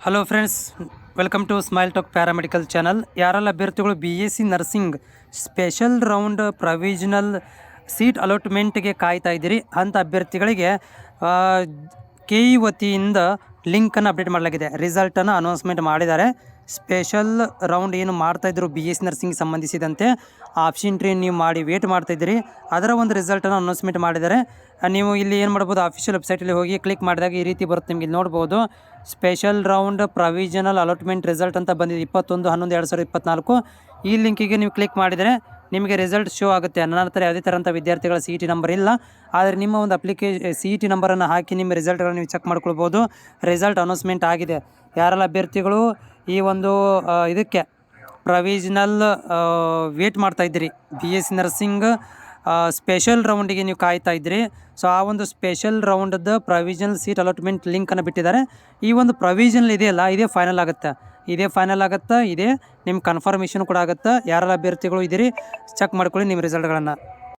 Hello friends welcome to smile talk paramedical channel ಯಾರೆಲ್ಲ ಅಭ್ಯರ್ಥಿಗಳು B S C nursing special round provisional seat ಅಲಾಟ್ಮೆಂಟ್ಗೆ ಕಾಯ್ತಾ ಇದ್ದೀರಿ ಅಂಥ ಅಭ್ಯರ್ಥಿಗಳಿಗೆ ಕೆ ಇ ವತಿಯಿಂದ ಲಿಂಕನ್ನು ಅಪ್ಡೇಟ್ ಮಾಡಲಾಗಿದೆ. ರಿಸಲ್ಟನ್ನು ಅನೌನ್ಸ್ಮೆಂಟ್ ಮಾಡಿದ್ದಾರೆ. ಸ್ಪೆಷಲ್ ರೌಂಡ್ ಏನು ಮಾಡ್ತಾಯಿದ್ರು ಬಿ ಎಸ್ ನರ್ಸಿಂಗ್ ಸಂಬಂಧಿಸಿದಂತೆ. ಆಪ್ಷನ್ ಟ್ರೀ ನೀವು ಮಾಡಿ, ವೇಟ್ ಮಾಡ್ತಾಯಿದ್ದೀರಿ ಅದರ ಒಂದು ರಿಸಲ್ಟನ್ನು ಅನೌನ್ಸ್ಮೆಂಟ್ ಮಾಡಿದ್ದಾರೆ. ನೀವು ಇಲ್ಲಿ ಏನು ಮಾಡ್ಬೋದು ಅಫಿಷಿಯಲ್ ವೆಬ್ಸೈಟಲ್ಲಿ ಹೋಗಿ ಕ್ಲಿಕ್ ಮಾಡಿದಾಗ ಈ ರೀತಿ ಬರುತ್ತೆ, ನಿಮಗೆ ಇಲ್ಲಿ ನೋಡ್ಬೋದು. Special round provisional allotment result ಅಂತ ಬಂದಿದೆ. ಇಪ್ಪತ್ತೊಂದು, ಹನ್ನೊಂದು, ಎರಡು ಸಾವಿರದ ಇಪ್ಪತ್ತ್ನಾಲ್ಕು ಈ ಲಿಂಕಿಗೆ ನೀವು ಕ್ಲಿಕ್ ಮಾಡಿದರೆ ನಿಮಗೆ ರಿಸಲ್ಟ್ ಶೋ ಆಗುತ್ತೆ. ನನ್ನ ಹತ್ರ ಯಾವುದೇ ಥರಂಥ ವಿದ್ಯಾರ್ಥಿಗಳ ಸಿ ಟಿ ನಂಬರ್ ಇಲ್ಲ. ಆದರೆ ನಿಮ್ಮ ಒಂದು ಅಪ್ಲಿಕೇ ಸಿ ಇ ಟಿ ನಂಬರನ್ನು ಹಾಕಿ ನಿಮ್ಮ ರಿಸಲ್ಟ್ಗಳನ್ನು ನೀವು ಚೆಕ್ ಮಾಡ್ಕೊಳ್ಬೋದು. ರಿಸಲ್ಟ್ ಅನೌನ್ಸ್ಮೆಂಟ್ ಆಗಿದೆ. ಯಾರೆಲ್ಲ ಅಭ್ಯರ್ಥಿಗಳು ಈ ಒಂದು ಇದಕ್ಕೆ ಪ್ರೊವಿಷನಲ್ ವೇಟ್ ಮಾಡ್ತಾ ಇದ್ದೀರಿ. B S C nursing special ರೌಂಡಿಗೆ ನೀವು ಕಾಯ್ತಾ ಇದ್ದೀರಿ. ಸೊ ಆ ಒಂದು ಸ್ಪೆಷಲ್ ರೌಂಡದ್ದು ಪ್ರೊವಿಷನಲ್ ಸೀಟ್ ಅಲಾಟ್ಮೆಂಟ್ ಲಿಂಕನ್ನು ಬಿಟ್ಟಿದ್ದಾರೆ. ಈ ಒಂದು ಪ್ರೊವಿಷನಲ್ ಇದೆಯಲ್ಲ, ಇದೇ ಫೈನಲ್ ಆಗುತ್ತೆ. ಇದೇ ಫೈನಲ್ ಆಗುತ್ತೆ? ಇದೇ. ನಿಮ್ಮ ಕನ್ಫರ್ಮೇಷನ್ ಕೂಡ ಆಗುತ್ತೆ? ಯಾರೆಲ್ಲ ಅಭ್ಯರ್ಥಿಗಳು ಇದ್ದೀರಿ? ಚೆಕ್ ಮಾಡ್ಕೊಳ್ಳಿ ನಿಮ್ಮ ರಿಸಲ್ಟ್ಗಳನ್ನು